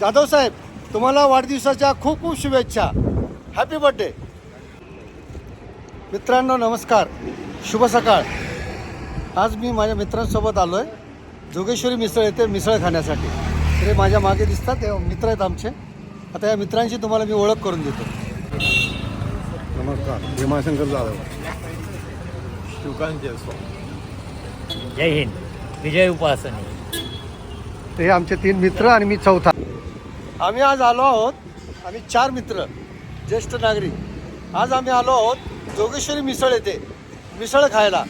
जाधव साहेब तुम्हाला वाढदिवसाच्या खूप खूप शुभेच्छा. हॅपी बर्थडे मित्रांनो नमस्कार. शुभ सकाळ. आज मी माझ्या मित्रांसोबत आलो आहे जोगेश्वरी मिसळ येथे मिसळ खाण्यासाठी. तर हे माझ्या मागे दिसतात हे मित्र आहेत आमचे. आता या मित्रांची तुम्हाला मी ओळख करून देतो. नमस्कार. भीमाशंकर जाधव. शिवकांत जय हिंद. विजय उपासनी. हे आमचे तीन मित्र आणि मी चौथा. आम्ही आज आलो आहोत आम्ही चार मित्र ज्येष्ठ नागरिक. आज आम्ही आलो आहोत जोगेश्वरी मिसळ येथे मिसळ खायला.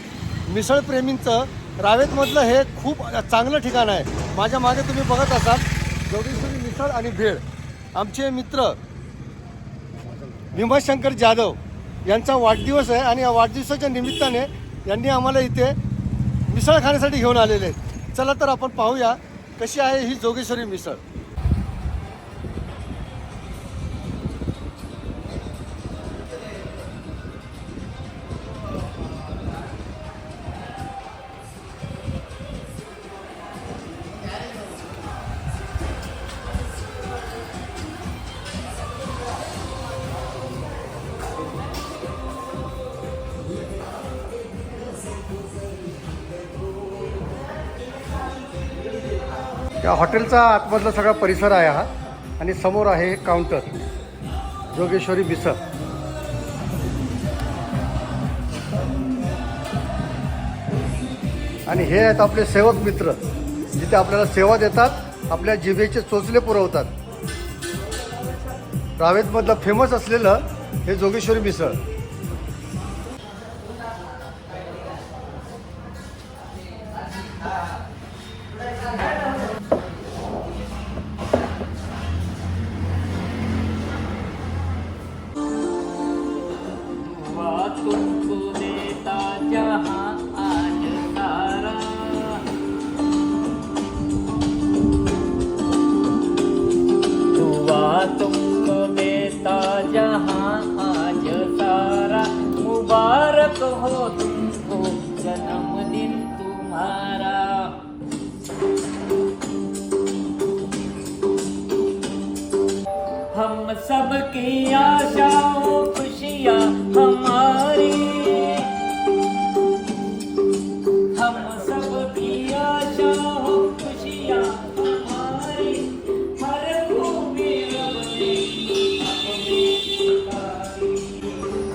मिसळ प्रेमींचं रावेतमधलं हे खूप चांगलं ठिकाण आहे. माझ्या मागे तुम्ही बघत असाल जोगेश्वरी मिसळ आणि भेळ. आमचे मित्र भीमाशंकर जाधव यांचा वाढदिवस आहे आणि या वाढदिवसाच्या निमित्ताने यांनी आम्हाला इथे मिसळ खाण्यासाठी घेऊन आलेले आहेत. चला तर आपण पाहूया कशी आहे ही जोगेश्वरी मिसळ. या हॉटेलचा आतमधला सगळा परिसर आहे हा. आणि समोर आहे काउंटर जोगेश्वरी मिसळ. आणि हे आहेत आपले सेवक मित्र. जिथे आपल्याला सेवा देतात आपल्या जिभेचे चोचले पुरवतात. रावेतमधलं फेमस असलेलं हे जोगेश्वरी मिसळ. तुमको देता जहां आज सारा मुबारक हो तुमको जन्मदिन तुम्हारा। हम सब की आशा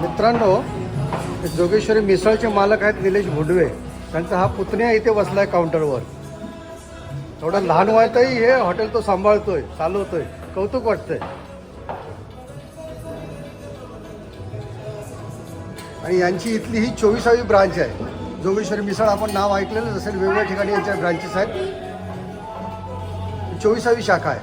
मित्रांनो हे जोगेश्वरी मिसळचे मालक आहेत निलेश भोडवे. त्यांचा हा पुतण्या इथे बसलाय काउंटरवर. थोडं लहान व्हायतही हे हॉटेल तो सांभाळतोय चालवतोय. कौतुक वाटतंय. आणि यांची इथली ही चोवीसावी ब्रांच आहे. जोगेश्वरी मिसळ आपण नाव ऐकलेलं असेल वेगवेगळ्या ठिकाणी यांच्या ब्रांचेस आहेत. चोवीसावी शाखा आहे.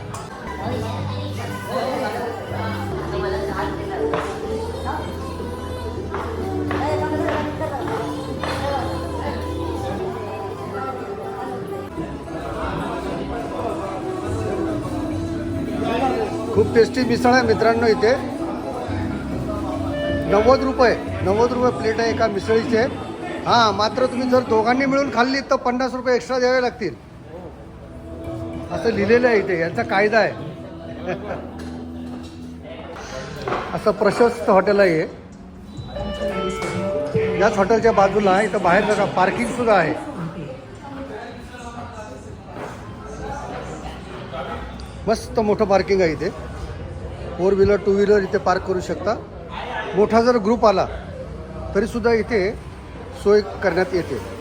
खूप टेस्टी मिसळ आहे मित्रांनो इथे. नव्वद रुपये नव्वद रुपये प्लेट आहे एका मिसळीचे. हां मात्र तुम्ही जर दोघांनी मिळून खाल्ली तर पन्नास रुपये एक्स्ट्रा द्यावे लागतील. असं लिहिलेलं आहे इथे यांचा कायदा आहे. असं प्रशस्त हॉटेल आहे याच हॉटेलच्या बाजूला इथं बाहेर बघा पार्किंग सुद्धा आहे. मस्त मोठं पार्किंग आहे इथे. फोर व्हीलर टू व्हीलर इथे पार्क करू शकता. मोठा जर ग्रुप आला तरीसुद्धा इथे सोय करण्यात येते.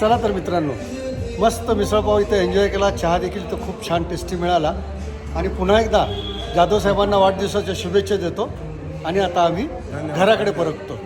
चला तर मित्रांनो मस्त मिसळपाव इथं एन्जॉय केला. चहा देखील इथं खूप छान टेस्टी मिळाला. आणि पुन्हा एकदा जाधव साहेबांना वाढदिवसाच्या शुभेच्छा देतो. आणि आता आम्ही घराकडे परततो.